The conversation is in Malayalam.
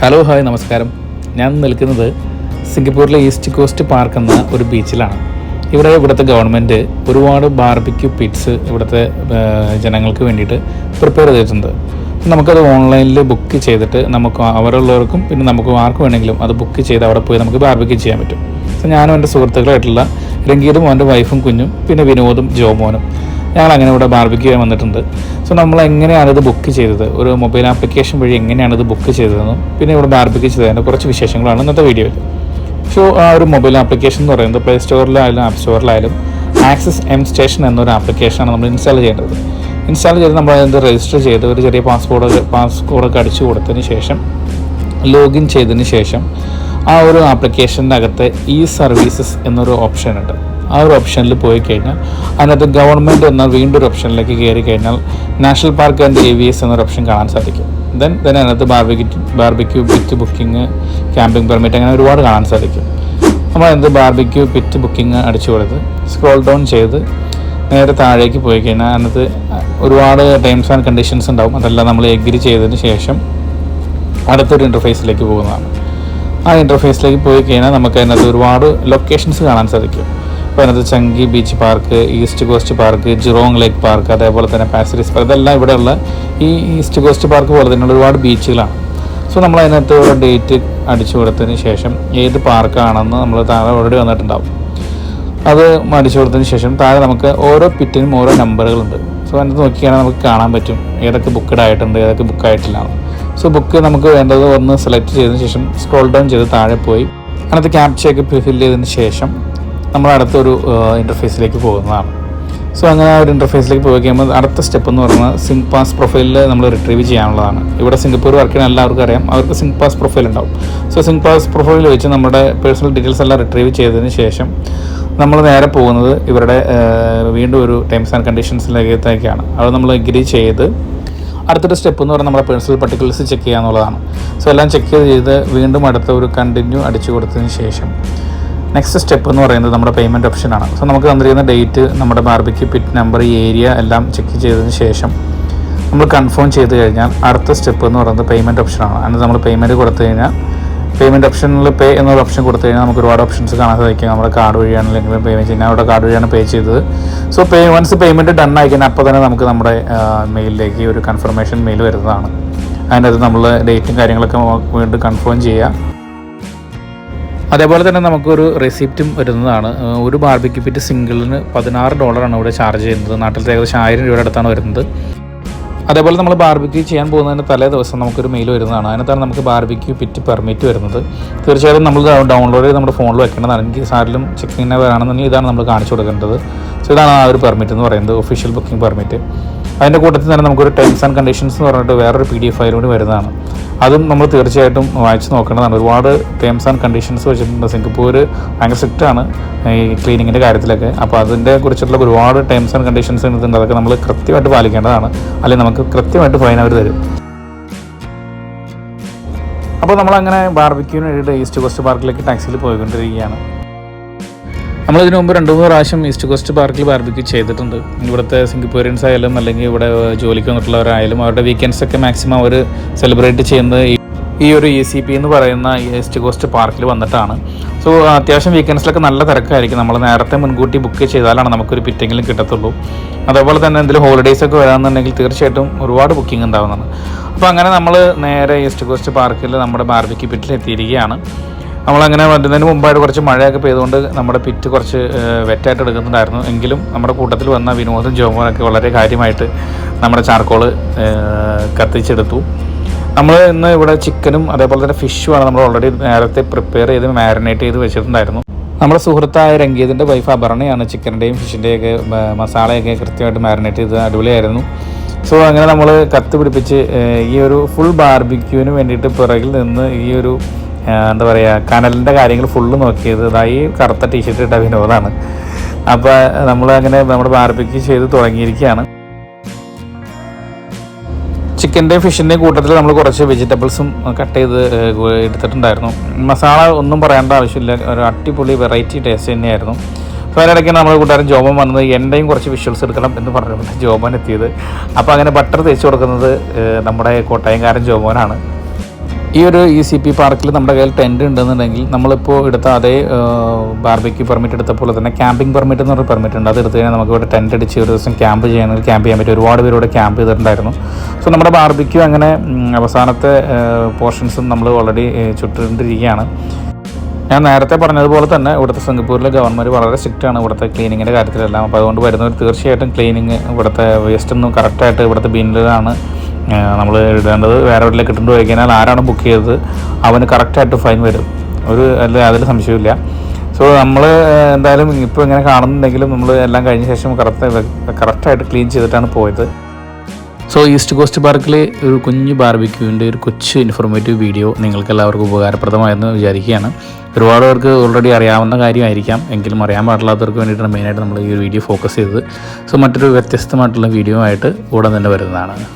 ഹലോ ഹായ് നമസ്കാരം. ഞാൻ നിൽക്കുന്നത് സിംഗപ്പൂരിലെ ഈസ്റ്റ് കോസ്റ്റ് പാർക്ക് എന്ന ഒരു ബീച്ചിലാണ്. ഇവിടെ ഇവിടുത്തെ ഗവൺമെന്റ് ഒരുപാട് ബാർബിക്യൂ പിറ്റ്സ് ഇവിടുത്തെ ജനങ്ങൾക്ക് വേണ്ടിയിട്ട് പ്രിപ്പയർ ചെയ്തിട്ടുണ്ട്. നമുക്കത് ഓൺലൈനിൽ ബുക്ക് ചെയ്തിട്ട് നമുക്ക് അവരുള്ളവർക്കും പിന്നെ നമുക്ക് ആർക്ക് വേണമെങ്കിലും അത് ബുക്ക് ചെയ്ത് അവിടെ പോയി നമുക്ക് ബാർബിക്യൂ ചെയ്യാൻ പറ്റും. ഞാനും എന്റെ സുഹൃത്തുക്കളായിട്ടുള്ള രംഗീതും അവന്റെ വൈഫും കുഞ്ഞും പിന്നെ വിനോദും ജോമോനും ഞങ്ങൾ അങ്ങനെ ഇവിടെ ബാർബിക്യൂ ചെയ്യാൻ വന്നിട്ടുണ്ട്. സോ നമ്മൾ എങ്ങനെയാണ് ഇത് ബുക്ക് ചെയ്തത്? ഒരു മൊബൈൽ ആപ്ലിക്കേഷൻ വഴി എങ്ങനെയാണ് ഇത് ബുക്ക് ചെയ്തതെന്നും പിന്നെ ഇവിടെ ബാർബിക്യൂ ചെയ്തതിന്റെ കുറച്ച് വിശേഷങ്ങളാണ് ഇന്നത്തെ വീഡിയോയിൽ സോ ആ ഒരു മൊബൈൽ ആപ്ലിക്കേഷൻ എന്ന് പറയുന്നത് പ്ലേ സ്റ്റോറിലായാലും ആപ്പ് സ്റ്റോറിലായാലും ആക്സസ് എം സ്റ്റേഷൻ എന്നൊരു ആപ്ലിക്കേഷനാണ് നമ്മൾ ഇൻസ്റ്റാൾ ചെയ്യേണ്ടത്. ഇൻസ്റ്റാൾ ചെയ്ത് നമ്മൾ അതിന്റെ രജിസ്റ്റർ ചെയ്ത് ഒരു ചെറിയ പാസ്പോർട്ട് പാസ്പോർട്ടൊക്കെ അടിച്ചു കൊടുത്തതിന് ശേഷം ലോഗിൻ ചെയ്തതിന് ശേഷം ആ ഒരു ആപ്ലിക്കേഷന്റെ അകത്ത് ഇ സർവീസസ് എന്നൊരു ഓപ്ഷൻ ഉണ്ട്. ആ ഒരു ഓപ്ഷനിൽ പോയി കഴിഞ്ഞാൽ അതിനകത്ത് ഗവൺമെന്റ് എന്ന വീണ്ടും ഒരു ഓപ്ഷനിലേക്ക് കയറി കഴിഞ്ഞാൽ നാഷണൽ പാർക്ക് ആൻഡ് എസ് എന്നൊരു ഓപ്ഷൻ കാണാൻ സാധിക്കും. ദെൻ ദെൻ അതിനകത്ത് barbecue barbecue pit booking camping permit അങ്ങനെ ഒരുപാട് കാണാൻ സാധിക്കും. നമ്മൾ എന്ത് ബാർബിക്യൂ പിറ്റ് ബുക്കിംഗ് അടിച്ചു കൊടുത്ത് സ്ക്രോൾ ഡൗൺ ചെയ്ത് നേരെ താഴേക്ക് പോയി കഴിഞ്ഞാൽ അതിനകത്ത് ഒരുപാട് ടേംസ് ആൻഡ് കണ്ടീഷൻസ് ഉണ്ടാവും. അതെല്ലാം നമ്മൾ എഗ്രി ചെയ്തതിന് ശേഷം അടുത്തൊരു ഇന്റർഫേസിലേക്ക് പോകുന്നതാണ്. ആ ഇന്റർഫേസിലേക്ക് പോയി കഴിഞ്ഞാൽ നമുക്ക് അതിനകത്ത് ഒരുപാട് ലൊക്കേഷൻസ് കാണാൻ സാധിക്കും. അപ്പോൾ അതിനകത്ത് Changi beach park east coast park Jurong lake park അതേപോലെ തന്നെ പാസരീസ് പാർക്ക് ഇതെല്ലാം ഇവിടെയുള്ള ഈ ഈസ്റ്റ് കോസ്റ്റ് പാർക്ക് പോലെ തന്നെയുള്ള ഒരുപാട് ബീച്ചുകളാണ്. സോ നമ്മൾ അതിനകത്ത് ഡേറ്റ് അടിച്ചു കൊടുത്തതിന് ശേഷം ഏത് പാർക്കാണെന്ന് നമ്മൾ താഴെ ഓൾറെഡി വന്നിട്ടുണ്ടാവും. അത് അടിച്ചു കൊടുത്തതിന് ശേഷം താഴെ നമുക്ക് ഓരോ പിറ്റിനും ഓരോ നമ്പറുകളുണ്ട് സോ അതിനകത്ത് നോക്കിയാണെങ്കിൽ നമുക്ക് കാണാൻ പറ്റും ഏതൊക്കെ ബുക്കഡ് ആയിട്ടുണ്ട് ഏതൊക്കെ ബുക്ക് ആയിട്ടില്ല സോ ബുക്ക് നമുക്ക് വേണ്ടത് ഒന്ന് സെലക്ട് ചെയ്തതിന് ശേഷം സ്ക്രോൾ ഡൗൺ ചെയ്ത് താഴെ പോയി. അതിനകത്ത് ക്യാപ്ചയൊക്കെ ഫിൽ ചെയ്തതിന് ശേഷം നമ്മൾ അടുത്തൊരു ഇന്റർഫേസിലേക്ക് പോകുന്നതാണ്. സോ അങ്ങനെ ആ ഒരു ഇന്റർഫേസിലേക്ക് പോയി കഴിയുമ്പോൾ അടുത്ത സ്റ്റെപ്പ് എന്ന് പറയുന്നത് സിങ്ക് പാസ് പ്രൊഫൈലിൽ നമ്മൾ റിട്രീവ് ചെയ്യാനുള്ളതാണ്. ഇവിടെ സിംഗപ്പൂർ വർക്ക് ചെയ്യുന്ന എല്ലാവർക്കും അറിയാം. അവർക്ക് സിങ്ക് പാസ് പ്രൊഫൈൽ ഉണ്ടാവും. സോ സിങ്ക് പാസ് പ്രൊഫൈൽ വെച്ച് നമ്മുടെ പേഴ്സണൽ ഡീറ്റെയിൽസ് എല്ലാം റിട്രീവ് ചെയ്തതിന് ശേഷം നമ്മൾ നേരെ പോകുന്നത് ഇവരുടെ വീണ്ടും ഒരു ടേംസ് ആൻഡ് കണ്ടീഷൻസിലേക്കാണ് അവിടെ നമ്മൾ എഗ്രി ചെയ്ത് അടുത്തൊരു സ്റ്റെപ്പ് എന്ന് പറഞ്ഞാൽ നമ്മുടെ പേഴ്സണൽ പർട്ടിക്കുലേഴ്സ് ചെക്ക് ചെയ്യുക എന്നുള്ളതാണ്. സോ എല്ലാം ചെക്ക് ചെയ്ത് വീണ്ടും അടുത്ത ഒരു കണ്ടിന്യൂ അടിച്ചു കൊടുത്തതിന് ശേഷം നെക്സ്റ്റ് സ്റ്റെപ്പ് എന്ന് പറയുന്നത് നമ്മുടെ പേയ്മെന്റ് ഓപ്ഷനാണ് സോ നമുക്ക് തന്നിരിക്കുന്ന ഡേറ്റ് നമ്മുടെ ബാർബിക്ക് പിറ്റ് നമ്പർ ഏരിയ എല്ലാം ചെക്ക് ചെയ്തതിന് ശേഷം നമ്മൾ കൺഫേം ചെയ്ത് കഴിഞ്ഞാൽ അടുത്ത സ്റ്റെപ്പ് എന്ന് പറയുന്നത് പേയ്മെന്റ് ഓപ്ഷനാണ് അതിന് നമ്മൾ പേയ്മെന്റ് കൊടുത്തു കഴിഞ്ഞാൽ പേയ്മെന്റ് ഓപ്ഷനിൽ പേ എന്നൊരു ഓപ്ഷൻ കൊടുത്തു കഴിഞ്ഞാൽ നമുക്ക് ഒരുപാട് ഓപ്ഷൻസ് കാണാൻ സാധിക്കും. നമ്മുടെ കാർഡ് വഴിയാണ് അല്ലെങ്കിൽ പേയ്മെന്റ് ചെയ്യുന്നത് അവിടെ കാർഡ് വഴിയാണ് പേ ചെയ്തത്. So pay once payment done ആയി കഴിഞ്ഞാൽ അപ്പോൾ തന്നെ നമുക്ക് നമ്മുടെ മെയിലിലേക്ക് ഒരു കൺഫർമേഷൻ മെയിൽ വരുന്നതാണ്. അതിനകത്ത് നമ്മൾ ഡേറ്റും കാര്യങ്ങളൊക്കെ വീണ്ടും കൺഫേം ചെയ്യുക. അതേപോലെ തന്നെ നമുക്കൊരു റെസിപ്റ്റും വരുന്നതാണ്. ഒരു ബാർബിക്യൂ പിറ്റ് സിംഗിളിന് പതിനാറ് ഡോളറാണ് ഇവിടെ ചാർജ് ചെയ്യുന്നത്. നാട്ടിലത്തെ ഏകദേശം ആയിരം രൂപയുടെ അടുത്താണ് വരുന്നത്. അതേപോലെ നമ്മൾ ബാർബിക്യൂ ചെയ്യാൻ പോകുന്നതിന് തലേ ദിവസം നമുക്കൊരു മെയിൽ വരുന്നതാണ്. അതിനകത്താണ് നമുക്ക് ബാർബിക്യൂ പിറ്റ് പെർമിറ്റ് വരുന്നത്. തീർച്ചയായും നമ്മൾ ഡൗൺലോഡ് ചെയ്ത് നമ്മുടെ ഫോണിൽ വെക്കേണ്ടതാണ്. എനിക്ക് സാറിലും ചെക്കിങ്ങിനെ വരാണെന്നുണ്ടെങ്കിൽ ഇതാണ് നമ്മൾ കാണിച്ചു കൊടുക്കേണ്ടത്. സോ ഇതാണ് ആ ഒരു പെർമിറ്റ് എന്ന് പറയുന്നത് ഒഫീഷ്യൽ ബുക്കിംഗ് പെർമിറ്റ് അതിന്റെ കൂട്ടത്തിൽ തന്നെ നമുക്കൊരു ടേംസ് ആൻഡ് കണ്ടീഷൻസ് എന്ന് പറഞ്ഞിട്ട് വേറൊരു പി ഡി എഫ് ഫയൽ കൂടി വരുന്നതാണ്. അതും നമ്മൾ തീർച്ചയായിട്ടും വായിച്ച് നോക്കേണ്ടതാണ്. ഒരുപാട് ടേംസ് ആൻഡ് കണ്ടീഷൻസ് വെച്ചിട്ടുണ്ട്. സിംഗപ്പൂർ ഭയങ്കര സ്ട്രിക്റ്റ് ആണ് ഈ ക്ലീനിങ്ങിന്റെ കാര്യത്തിലൊക്കെ. അപ്പോൾ അതിന്റെ കുറിച്ചിട്ടുള്ള ഒരുപാട് ടേംസ് ആൻഡ് കണ്ടീഷൻസ് ഉണ്ട് അതൊക്കെ നമ്മൾ കൃത്യമായിട്ട് പാലിക്കേണ്ടതാണ്. അല്ലെങ്കിൽ നമുക്ക് കൃത്യമായിട്ട് ഫൈൻ അവർ തരും. അപ്പോൾ നമ്മളങ്ങനെ ബാർബിക്യൂവിന് വേണ്ടിയിട്ട് ഈസ്റ്റ് കോസ്റ്റ് പാർക്കിലേക്ക് ടാക്സിയിൽ പോയിക്കൊണ്ടിരിക്കുകയാണ്. നമ്മൾ ഇതിനു മുമ്പ് രണ്ടു മൂന്ന് പ്രാവശ്യം ഈസ്റ്റ് കോസ്റ്റ് പാർക്കിൽ ബാർബിക്യൂ ചെയ്തിട്ടുണ്ട്. ഇവിടുത്തെ സിംഗപ്പൂരിയൻസ് ആയാലും അല്ലെങ്കിൽ ഇവിടെ ജോലിക്ക് വന്നിട്ടുള്ളവരായാലും അവരുടെ വീക്കെൻഡ്സ് ഒക്കെ മാക്സിമം അവർ സെലിബ്രേറ്റ് ചെയ്യുന്നത് ഈ- ഈ ഒരു ഇ സി പി എന്ന് പറയുന്ന ഈസ്റ്റ് കോസ്റ്റ് പാർക്കിൽ വന്നിട്ടാണ്. സോ അത്യാവശ്യം വീക്കെൻഡ്സിലൊക്കെ നല്ല തിരക്കായിരിക്കും. നമ്മൾ നേരത്തെ മുൻകൂട്ടി ബുക്ക് ചെയ്താലാണ് നമുക്കൊരു പിറ്റെങ്കിലും കിട്ടത്തുള്ളൂ. അതേപോലെ തന്നെ എന്തെങ്കിലും ഹോളിഡേയ്സ് ഒക്കെ വരാമെന്നുണ്ടെങ്കിൽ തീർച്ചയായിട്ടും ഒരുപാട് ബുക്കിംഗ് ഉണ്ടാകുന്നതാണ് അപ്പോൾ അങ്ങനെ നമ്മൾ നേരെ ഈസ്റ്റ് കോസ്റ്റ് പാർക്കിൽ നമ്മുടെ ബാർബിക്ക് പിറ്റിൽ എത്തിയിരിക്കുകയാണ്. നമ്മളങ്ങനെ വരുന്നതിന് മുമ്പായിട്ട് കുറച്ച് മഴയൊക്കെ പെയ്തുകൊണ്ട് നമ്മുടെ പിറ്റ് കുറച്ച് വെറ്റായിട്ട് എടുക്കുന്നുണ്ടായിരുന്നു. എങ്കിലും നമ്മുടെ കൂട്ടത്തിൽ വന്ന വിനോദം ജോമോനൊക്കെ വളരെ കാര്യമായിട്ട് നമ്മുടെ ചാർക്കോൾ കത്തിച്ചെടുത്തു. നമ്മൾ ഇന്ന് ഇവിടെ ചിക്കനും അതേപോലെ തന്നെ ഫിഷുമാണ് നമ്മൾ ഓൾറെഡി നേരത്തെ പ്രിപ്പയർ ചെയ്ത് മാരിനേറ്റ് ചെയ്ത് വെച്ചിട്ടുണ്ടായിരുന്നു. നമ്മുടെ സുഹൃത്തായ രംഗീതിന്റെ വൈഫ് അപർണയാണ് ചിക്കന്റെയും ഫിഷിന്റെയൊക്കെ മസാലയൊക്കെ കൃത്യമായിട്ട് മാരിനേറ്റ് ചെയ്ത് അടിപൊളിയായിരുന്നു. സോ അങ്ങനെ നമ്മൾ കത്ത് പിടിപ്പിച്ച് ഈ ഒരു ഫുൾ ബാർബിക്യൂവിന് വേണ്ടിയിട്ട് പിറകിൽ നിന്ന് ഈ ഒരു എന്താ പറയുക കനലിന്റെ കാര്യങ്ങൾ ഫുള്ള് നോക്കിയത്. ഇതായി കറുത്ത ടീഷർട്ട് ഇട്ട വിനോദാണ്. അപ്പോൾ നമ്മൾ അങ്ങനെ നമ്മുടെ ബാർബിക്ക് ചെയ്ത് തുടങ്ങിയിരിക്കുകയാണ്. ചിക്കന്റെയും ഫിഷിന്റെയും കൂട്ടത്തിൽ നമ്മൾ കുറച്ച് വെജിറ്റബിൾസും കട്ട് ചെയ്ത് എടുത്തിട്ടുണ്ടായിരുന്നു. മസാല ഒന്നും പറയേണ്ട ആവശ്യമില്ല. ഒരു അടിപൊളി വെറൈറ്റി ടേസ്റ്റ് തന്നെയായിരുന്നു. അപ്പോൾ അതിനിടയ്ക്ക് നമ്മൾ കൂട്ടുകാരൻ ജോബൻ വന്നത് എന്റെയും കുറച്ച് വിഷ്വൽസ് എടുക്കണം എന്ന് പറഞ്ഞിട്ട് ജോബൻ എത്തിയത്. അപ്പോൾ അങ്ങനെ ബട്ടർ തേച്ച് കൊടുക്കുന്നത് നമ്മുടെ കോട്ടയംകാരൻ ജോബോനാണ് ഈ ഒരു ഇ സി പി പാർക്കിൽ നമ്മുടെ കയ്യിൽ ടെന്റ് ഉണ്ടെന്നുണ്ടെങ്കിൽ നമ്മളിപ്പോൾ എടുത്ത അതേ ബാർബിക്യൂ പെർമിറ്റ് എടുത്ത പോലെ തന്നെ ക്യാമ്പിംഗ് പെർമിറ്റ് എന്ന് പറഞ്ഞ പെർമിറ്റ് ഉണ്ട്. അത് എടുത്തു കഴിഞ്ഞാൽ നമുക്ക് ഇവിടെ ടെന്റ് അടിച്ച് ഒരു ദിവസം ക്യാമ്പ് ചെയ്യണമെങ്കിൽ ക്യാമ്പ് ചെയ്യാൻ പറ്റും ഒരുപാട് പേരോട് ക്യാമ്പ് ചെയ്തിട്ടുണ്ടായിരുന്നു. സോ നമ്മുടെ ബാർബിക്യൂ അങ്ങനെ അവസാനത്തെ പോർഷൻസും നമ്മൾ ഓൾറെഡി ചുട്ടിട്ടിരിക്കുകയാണ് ഞാൻ നേരത്തെ പറഞ്ഞതുപോലെ തന്നെ ഇവിടുത്തെ സിംഗപ്പൂരിലെ ഗവൺമെന്റ് വളരെ സ്ട്രിക്റ്റ് ആണ് ഇവിടുത്തെ ക്ലീനിങ്ങിന്റെ കാര്യത്തിലെല്ലാം. അപ്പോൾ അതുകൊണ്ട് വരുന്നവർ തീർച്ചയായിട്ടും ക്ലീനിങ് ഇവിടുത്തെ വേസ്റ്റ് ഒന്നും കറക്റ്റായിട്ട് ഇവിടുത്തെ ബിന്നിലാണ് നമ്മൾ ഇടേണ്ടത് വേറെ എവിടെയെങ്കിലും കിട്ടുമ്പോൾ പോയി കഴിഞ്ഞാൽ ആരാണ് ബുക്ക് ചെയ്തത് അവന് കറക്റ്റായിട്ട് ഫൈൻ വരും. ഒരു അല്ല അതിൽ സംശയമില്ല സോ നമ്മൾ എന്തായാലും ഇപ്പോൾ ഇങ്ങനെ കാണുന്നുണ്ടെങ്കിലും നമ്മൾ എല്ലാം കഴിഞ്ഞ ശേഷം കറക്റ്റ് കറക്റ്റായിട്ട് ക്ലീൻ ചെയ്തിട്ടാണ് പോയത്. സോ ഈസ്റ്റ് കോസ്റ്റ് പാർക്കിലെ ഒരു കുഞ്ഞു ബാർബിക്യൂവിന്റെ ഒരു കൊച്ചു ഇൻഫോർമേറ്റീവ് വീഡിയോ നിങ്ങൾക്ക് എല്ലാവർക്കും ഉപകാരപ്രദമായെന്ന് വിചാരിക്കുകയാണ്. ഒരുപാട് പേർക്ക് ഓൾറെഡി അറിയാവുന്ന കാര്യമായിരിക്കാം. എങ്കിലും അറിയാൻ പാടില്ലാത്തവർക്ക് വേണ്ടിയിട്ടാണ് മെയിനായിട്ട് നമ്മൾ ഈ ഒരു വീഡിയോ ഫോക്കസ് ചെയ്തത്. സോ മറ്റൊരു വ്യത്യസ്തമായിട്ടുള്ള വീഡിയോ ആയിട്ട് ഉടൻ തന്നെ വരുന്നതാണ്.